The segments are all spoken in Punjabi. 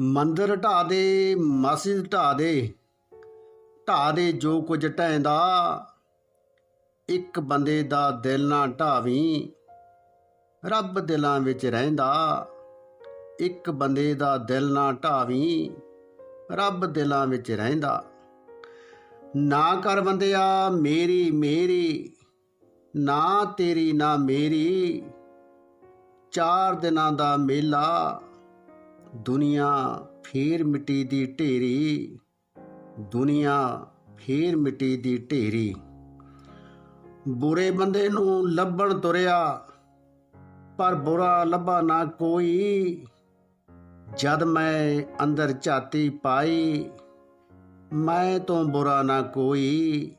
ਮੰਦਰ ਢਾ ਦੇ ਮਸਜਿਦ ਢਾ ਦੇ ਢਾ ਦੇ ਜੋ ਕੁਝ ਢੈਂਦਾ ਇੱਕ ਬੰਦੇ ਦਾ ਦਿਲ ਨਾ ਢਾਵੀਂ, ਰੱਬ ਦਿਲਾਂ ਵਿੱਚ ਰਹਿੰਦਾ। ਇੱਕ ਬੰਦੇ ਦਾ ਦਿਲ ਨਾ ਢਾਵੀਂ, ਰੱਬ ਦਿਲਾਂ ਵਿੱਚ ਰਹਿੰਦਾ। ਨਾ ਕਰ ਬੰਦਿਆ, ਮੇਰੀ ਮੇਰੀ, ਨਾ ਤੇਰੀ, ਨਾ ਮੇਰੀ, ਚਾਰ ਦਿਨਾਂ ਦਾ ਮੇਲਾ ਦੁਨੀਆ ਫੇਰ ਮਿੱਟੀ ਦੀ ਢੇਰੀ। ਦੁਨੀਆ ਫੇਰ ਮਿੱਟੀ ਦੀ ਢੇਰੀ। ਬੁਰੇ ਬੰਦੇ ਨੂੰ ਲੱਭਣ ਤੁਰਿਆ, ਪਰ ਬੁਰਾ ਲੱਭਾ ਨਾ ਕੋਈ। ਜਦ ਮੈਂ ਅੰਦਰ ਝਾਤੀ ਪਾਈ, ਮੈਂ ਤੋਂ ਬੁਰਾ ਨਾ ਕੋਈ।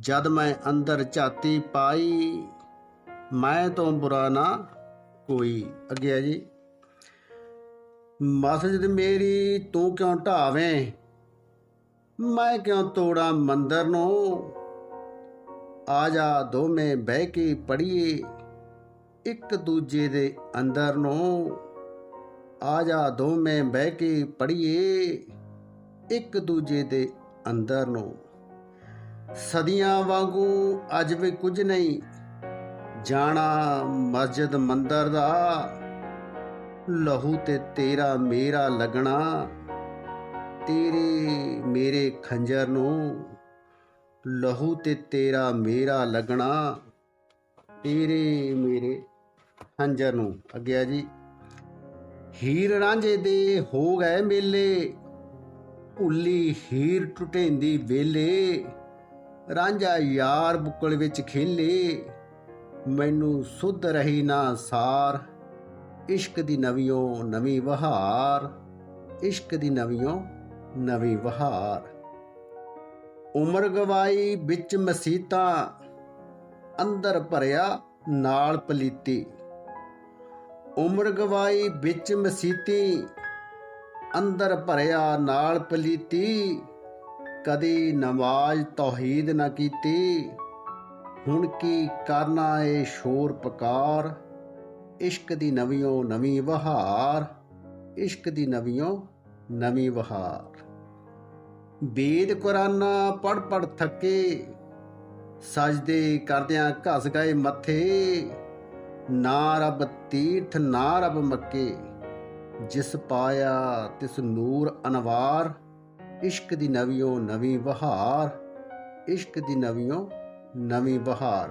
ਜਦ ਮੈਂ ਅੰਦਰ ਝਾਤੀ ਪਾਈ, ਮੈਂ ਤੋਂ ਬੁਰਾ ਨਾ ਕੋਈ। ਅੱਗੇ ਆ ਜੀ। ਮਸਜਿਦ ਮੇਰੀ ਤੂੰ ਕਿਉਂ ਢਾਵੇਂ? ਮੈਂ ਕਿਉਂ ਤੋੜਾਂ ਮੰਦਰ ਨੂੰ? ਆ ਜਾ ਦੋਵੇਂ ਬਹਿ ਕੇ ਪੜੀਏ ਇੱਕ ਦੂਜੇ ਦੇ ਅੰਦਰ ਨੂੰ। ਆ ਜਾ ਦੋਵੇਂ ਬਹਿ ਕੇ ਪੜੀਏ ਇੱਕ ਦੂਜੇ ਦੇ ਅੰਦਰ ਨੂੰ। ਸਦੀਆਂ ਵਾਂਗੂ ਅੱਜ ਵੀ ਕੁਝ ਨਹੀਂ, ਜਾਣਾ ਮਸਜਿਦ ਮੰਦਰ ਦਾ। ਲਹੂ ਤੇ ਤੇਰਾ ਮੇਰਾ ਲੱਗਣਾ, ਤੇਰੇ ਮੇਰੇ ਖੰਜਰ ਨੂੰ ਲਹੂ ਤੇ ਤੇਰਾ ਮੇਰਾ ਲੱਗਣਾ, ਤੇਰੇ ਮੇਰੇ ਖੰਜਰ ਨੂੰ। ਅੱਗੇ ਆ ਜੀ। ਹੀਰ ਰਾਂਝੇ ਦੇ ਹੋ ਗਏ ਮੇਲੇ, ਉੱਲੀ ਹੀਰ ਟੁੱਟੇਂਦੀ ਵੇਲੇ। ਰਾਂਝਾ ਯਾਰ ਬੁੱਕਲ ਵਿੱਚ ਖੇਲੇ, ਮੈਨੂੰ ਸੁਧ ਰਹੀ ਨਾ ਸਾਰ। ਇਸ਼ਕ ਦੀ ਨਵੀਓ ਨਵੀਂ ਵਹਾਰ, ਇਸ਼ਕ ਦੀ ਨਵੀਓ ਨਵੀਂ ਵਹਾਰ। ਉਮਰ ਗਵਾਈ ਵਿੱਚ ਮਸੀਤਾਂ, ਅੰਦਰ ਭਰਿਆ ਨਾਲ ਪਲੀਤੀ। ਉਮਰ ਗਵਾਈ ਵਿੱਚ ਮਸੀਤੀ, ਅੰਦਰ ਭਰਿਆ ਨਾਲ ਪਲੀਤੀ। ਕਦੀ ਨਮਾਜ਼ ਤੌਹੀਦ ਨਾ ਕੀਤੀ, ਹੁਣ ਕੀ ਕਰਨਾ ਏ ਸ਼ੋਰ ਪਕਾਰ ਇਸ਼ਕ ਦੀ ਨਵੀਓ ਨਵੀਂ ਬਹਾਰ ਇਸ਼ਕ ਦੀ ਨਵੀਓ ਨਵੀਂ ਬਹਾਰ ਵੇਦ ਕੁਰਾਨਾ ਪੜ ਪੜ ਥੱਕੇ, ਸਜਦੇ ਕਰਦਿਆਂ ਘਸ ਗਏ ਮੱਥੇ। ਨਾ ਰੱਬ ਤੀਰਥ, ਨਾ ਰਬ ਮੱਕੇ, ਜਿਸ ਪਾਇਆ ਤਿਸ ਨੂਰ ਅਨਵਾਰ। ਇਸ਼ਕ ਦੀ ਨਵੀਓ ਨਵੀਂ ਬਹਾਰ ਇਸ਼ਕ ਦੀ ਨਵੀਓ ਨਵੀਂ ਬਹਾਰ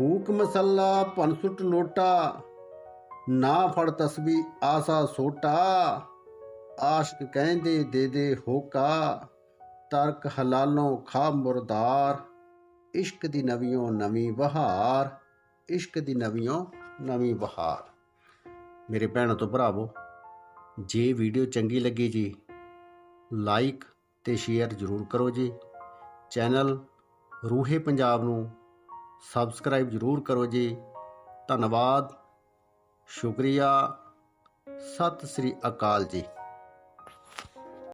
ਹੂਕ ਮਸੱਲਾ ਪਨਸੁਟ ਲੋਟਾ ਨਾ ਫੜ ਤਸਬੀ ਆਸਾ ਸੋਟਾ। ਆਸ਼ਕ ਕਹਿੰਦੇ ਦੇ ਦੇ ਹੋਕਾ, ਤਰਕ ਹਲਾਲੋਂ ਖਾ ਮੁਰਦਾਰ। ਇਸ਼ਕ ਦੀ ਨਵੀਓ ਨਵੀਂ ਬਹਾਰ ਇਸ਼ਕ ਦੀ ਨਵੀਓ ਨਵੀਂ ਬਹਾਰ ਮੇਰੇ ਭੈਣਾਂ ਤੋਂ ਭਰਾਵੋ, ਜੇ ਵੀਡੀਓ ਚੰਗੀ ਲੱਗੀ ਜੀ, ਲਾਈਕ ਤੇ ਸ਼ੇਅਰ ਜ਼ਰੂਰ ਕਰੋ ਜੀ। ਚੈਨਲ ਰੂਹੇ ਪੰਜਾਬ ਨੂੰ ਸਬਸਕ੍ਰਾਈਬ ਜ਼ਰੂਰ ਕਰੋ ਜੀ। ਧੰਨਵਾਦ। ਸ਼ੁਕਰੀਆ। ਸਤਿ ਸ੍ਰੀ ਅਕਾਲ ਜੀ।